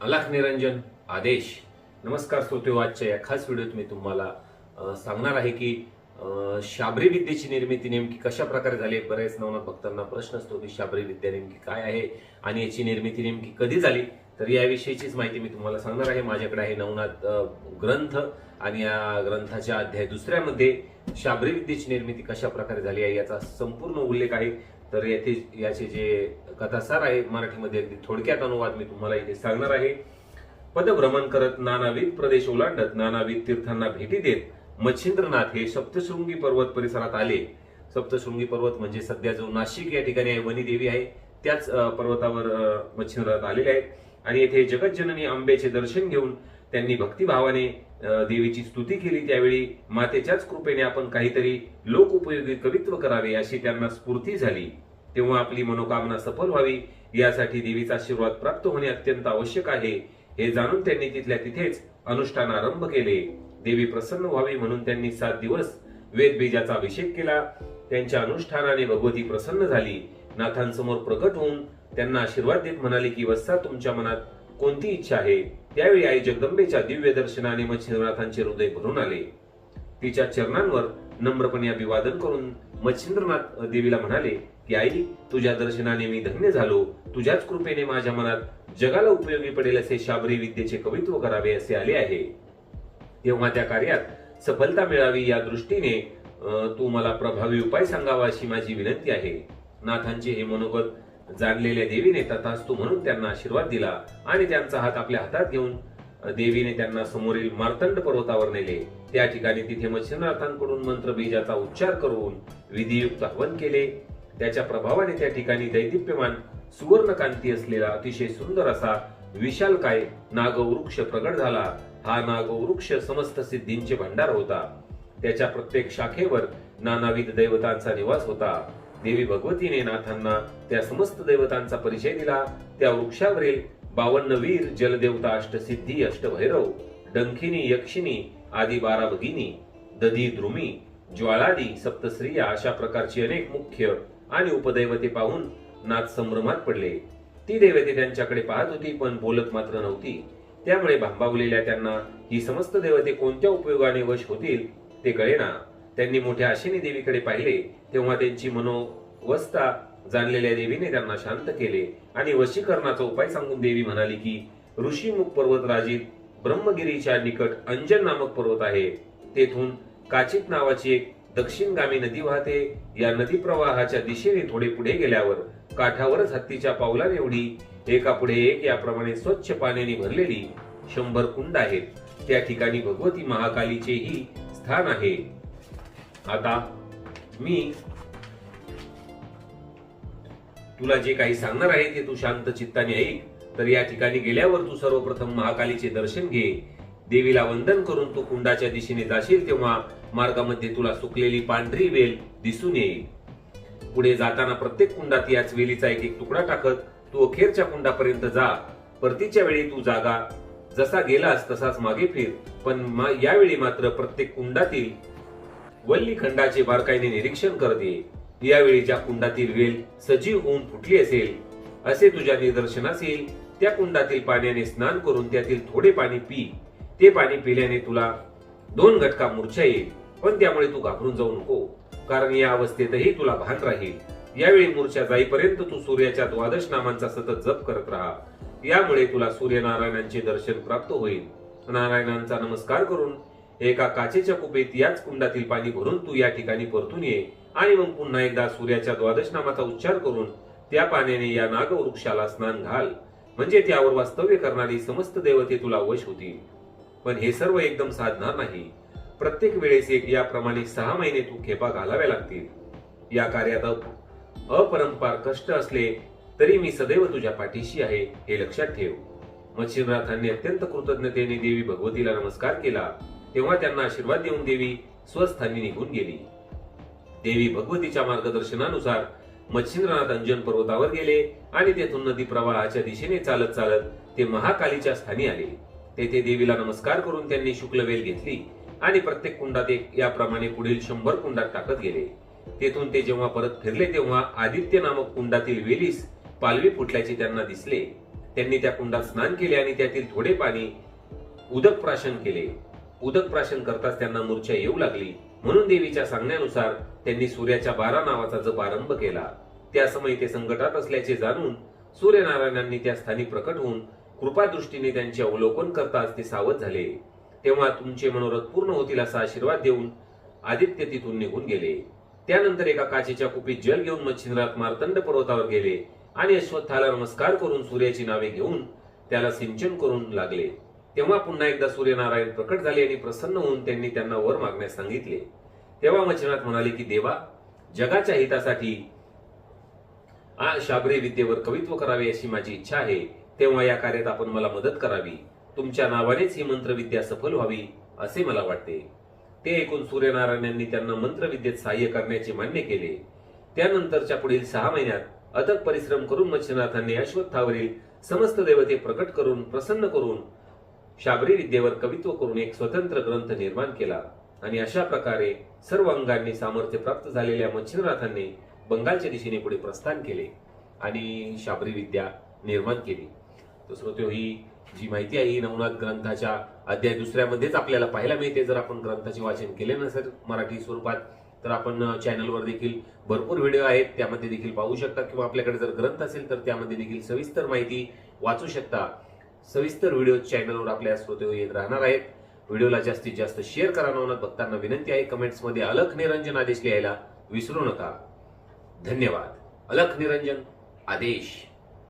अलख निरंजन आदेश. नमस्कार श्रोते हो, आजच्या या खास व्हिडिओत मी तुम्हाला सांगणार आहे की शाबरी विद्येची निर्मिती नेमकी कशा प्रकारे झाली बरेच नवनाथ भक्तांना प्रश्न असतो की शाबरी विद्या नेमकी काय आहे आणि याची निर्मिती नेमकी कधी झाली? तर याविषयीचीच माहिती मी तुम्हाला सांगणार आहे. माझ्याकडे आहे नवनाथ ग्रंथ आणि या ग्रंथाच्या अध्याय दुसऱ्यामध्ये शाबरी विद्येची निर्मिती कशा प्रकारे झाली आहे याचा संपूर्ण उल्लेख आहे. तर येथे याचे जे कथासार आहे मराठीमध्ये अगदी थोडक्यात अनुवाद मी तुम्हाला इथे सांगणार आहे. पदभ्रमण करत नानाविध प्रदेश ओलांडत नानाविध तीर्थांना भेटी देत मच्छिंद्रनाथ हे सप्तशृंगी पर्वत परिसरात आले. सप्तशृंगी पर्वत म्हणजे सध्या जो नाशिक या ठिकाणी आहे वनी देवी आहे त्याच पर्वतावर मच्छिंद्रनाथ आलेले आहेत. आणि येथे जगज्जननी आंबेचे दर्शन घेऊन त्यांनी भक्तिभावाने देवीची स्तुती केली त्यावेळी मातेच्याच कृपेने आपण काहीतरी लोक उपयोगी कवित्व करावे अशी त्यांना स्फूर्ती झाली. तेव्हा आपली मनोकामना सफल व्हावी यासाठी देवीचा आशीर्वाद प्राप्त होणे अत्यंत आवश्यक आहे. हे जाणून त्यांनी तिथल्या तिथेच अनुष्ठान आरंभ केले. देवी प्रसन्न व्हावी म्हणून त्यांनी सात दिवस वेदबीजाचा अभिषेक केला. त्यांच्या अनुष्ठानाने भगवती प्रसन्न झाली. नाथांसमोर प्रकट होऊन त्यांना आशीर्वाद देत म्हणाले की वत्सा तुमच्या मनात कोणती इच्छा आहे? त्यावेळी आई जगदंबेच्या दिव्य दर्शनाने मच्छिंद्रनाथांचे हृदय भरून आले. तिच्या चरणांवर नम्रपणे अभिवादन करून मच्छिंद्रनाथ देवीला म्हणाले की आई तुझ्या दर्शनाने मी धन्य झालो. तुझ्याच कृपेने माझ्या मनात जगाला उपयोगी पडेल असे शाबरी विद्येचे कवित्व करावे असे आले आहे. तेव्हा त्या कार्यात सफलता मिळावी या दृष्टीने अं, तू मला प्रभावी उपाय सांगावा अशी माझी विनंती आहे. नाथांचे हे मनोगत जाणलेल्या देवीने तथास्तू म्हणून त्यांना आशीर्वाद दिला आणि त्यांचा हात आपल्या हातात घेऊन देवीने त्यांना समोरील मार्तंड पर्वतावर नेले. त्या ठिकाणी तिथे मच्छिंद्रनाथांकडून मंत्र बीजाचा उच्चार करून विधियुक्त हवन केले. त्याच्या प्रभावाने त्या ठिकाणी दैदिप्यमान सुवर्णकांती असलेला अतिशय सुंदर असा विशालकाय नागवृक्ष प्रगट झाला. हा नागवृक्ष समस्त सिद्धींचे भंडार होता. त्याच्या प्रत्येक शाखेवर नानाविध दैवतांचा निवास होता. देवी भगवतीने नाथांना त्या समस्त देवतांचा परिचय दिला. त्या वृक्षावरील बावन्न वीर जलदेवता अष्टसिद्धी अष्टभैरव डंखिनी यक्षिणी आदी बारा भगिनी दधी द्रुमी ज्वालादी सप्तश्रिया अशा प्रकारची अनेक मुख्य आणि उपदैवते पाहून नाथ संभ्रमात पडले. ती देवते त्यांच्याकडे पाहत होती पण बोलत मात्र नव्हती. त्यामुळे भांबावलेल्या त्यांना ही समस्त देवते कोणत्या उपयोगाने वश होतील ते कळेना. त्यांनी मोठ्या आशेने देवीकडे पाहिले तेव्हा त्यांची मनोवस्था जाणलेल्या देवीने त्यांना शांत केले आणि वशीकरणाचा उपाय सांगून देवी म्हणाली की ऋषीमुख पर्वत राजीत ब्रह्मगिरीच्या निकट अंजन नामक पर्वत आहे. तेथून काचित नावाची एक दक्षिणगामी नदी वाहते. या नदी प्रवाहाच्या दिशेने थोडे पुढे गेल्यावर काठावरच हत्तीच्या पावला एवढी एका पुढे एक याप्रमाणे स्वच्छ पाण्याने भरलेली शंभर कुंड आहेत. त्या ठिकाणी भगवती महाकालीचेही स्थान आहे. आता मी तुला जे काही सांगणार आहे ते तू शांत चित्ताने ऐक. तर या ठिकाणी गेल्यावर तू सर्वप्रथम महाकालीचे दर्शन घे. देवीला वंदन करून तू कुंडाच्या दिशेने जाशील तेव्हा मार्गामध्ये तुला सुकलेली पांढरी वेल दिसून येईल. पुढे जाताना प्रत्येक कुंडात याच वेलीचा एक एक तुकडा टाकत तू अखेरच्या कुंडापर्यंत जा. परतीच्या वेळी तू जागा. जसा गेलास तसाच मागे फिर. पण मा- यावेळी मात्र प्रत्येक कुंडातील वल्ली खंडाचे बारकाईने निरीक्षण करते यावेळी ज्या कुंडातील वेल सजीव होऊन फुटली असेल असे तुझ्या निदर्शनास येईल. त्या कुंडातील पाण्याने स्नान करून त्यातील थोडे पाणी पी. ते पाणी पिल्याने तुला दोन घटका मूर्छा येईल पण त्यामुळे तू घाबरून जाऊ नको कारण या अवस्थेतही तुला भान राहील. यावेळी मूर्छा जाईपर्यंत तू सूर्याच्या द्वादश नामांचा सतत जप करत राहा. यामुळे तुला सूर्यनारायणांचे दर्शन प्राप्त होईल. नारायणांचा नमस्कार करून एका काचेच्या कुपेत याच कुंडातील पाणी भरून तू या ठिकाणी परतून ये. आणि मग पुन्हा एकदा सूर्याच्या द्वादश नामाचा उच्चार करून त्या पाण्याने या नागवृक्षाला स्नान घाल. म्हणजे त्यावर वास्तव्य करणारी समस्त देवते तुला वश होतील. पण हे सर्व एकदम साधणार नाही. प्रत्येक वेळेस एक याप्रमाणे सहा महिने तू खेपा घालाव्या लागतील. या कार्यात अपरंपार कष्ट असले तरी मी सदैव तुझ्या पाठीशी आहे हे लक्षात ठेव. मच्छिंद्रनाथांनी अत्यंत कृतज्ञतेने देवी भगवतीला नमस्कार केला. तेव्हा त्यांना आशीर्वाद देऊन देवी स्वस्थानी निघून गेली. देवी भगवतीच्या मार्गदर्शनानुसार मच्छिंद्रनाथ अंजन पर्वतावर गेले आणि तेथून नदी प्रवाहाच्या दिशेने चालत चालत ते महाकालीच्या स्थानी आले. तेथे देवीला नमस्कार करून त्यांनी शुक्लवेल घेतली आणि प्रत्येक कुंडात एक याप्रमाणे पुढील शंभर कुंडात टाकत गेले. तेथून ते जेव्हा परत फिरले तेव्हा आदित्य नामक कुंडातील वेलीस पालवी फुटल्याचे त्यांना दिसले. त्यांनी त्या कुंडात स्नान केले आणि त्यातील थोडे पाणी उदक प्राशन केले. उदक प्राशन करताच त्यांना मूर्छा येऊ लागली. म्हणून देवीच्या सांगण्यानुसार त्यांनी सूर्याच्या बारा नावाचा जप आरंभ केला. त्या समयी ते संकटात असल्याचे जाणून सूर्यनारायणांनी त्या स्थानी प्रकट होऊन कृपादृष्टीने त्यांचे अवलोकन करताच ते सावध झाले. तेव्हा तुमचे मनोरथ पूर्ण होतील असा आशीर्वाद देऊन आदित्य तिथून निघून गेले. त्यानंतर एका काचेच्या कुपीत जल घेऊन मच्छिंद्रात मार्तंड पर्वतावर गेले आणि अश्वत्थाला नमस्कार करून सूर्याची नावे घेऊन त्याला सिंचन करून लागले. तेव्हा पुन्हा एकदा सूर्यनारायण प्रकट झाले आणि प्रसन्न होऊन त्यांनी त्यांना वर मागण्यास सांगितले. तेव्हा मच्छिंद्रात म्हणाले की देवा जगाच्या हितासाठी आ शाबरी विद्येवर कवित्व करावे अशी माझी इच्छा आहे. तेव्हा या कार्यात आपण मला मदत करावी. तुमच्या नावानेच ही मंत्रविद्या सफल व्हावी असे मला वाटते. ते ऐकून सूर्यनारायणांनी त्यांना मंत्रविद्येत सहाय्य करण्याचे मान्य केले. त्यानंतरच्या पुढील सहा महिन्यात अथक परिश्रम करून मच्छनाथांनी अश्वत्थावरील समस्त देवते प्रकट करून प्रसन्न करून शाबरी विद्येवर कवित्व करून एक स्वतंत्र ग्रंथ निर्माण केला आणि अशा प्रकारे सर्व अंगांनी सामर्थ्य प्राप्त झालेल्या मच्छिंद्रनाथांनी बंगालच्या दिशेने पुढे प्रस्थान केले आणि शाबरी विद्या निर्माण केली. तर श्रोतो हो, ही जी माहिती आहे ही नवनाथ ग्रंथाच्या अध्याय दुसऱ्यामध्येच आपल्याला पाहायला मिळते. जर आपण ग्रंथाचे वाचन केले नसेल मराठी स्वरूपात तर आपण चॅनलवर देखील भरपूर व्हिडिओ आहेत. त्यामध्ये देखील पाहू शकता किंवा आपल्याकडे जर ग्रंथ असेल तर त्यामध्ये देखील सविस्तर माहिती वाचू शकता. सविस्तर व्हिडिओ चॅनलवर आपल्या श्रोते येत राहणार आहेत. व्हिडिओला जास्तीत जास्त शेअर करा नवनाथ भक्तांना विनंती आहे कमेंट्समध्ये अलख निरंजन आदेश लिहायला विसरू नका. धन्यवाद. अलख निरंजन आदेश.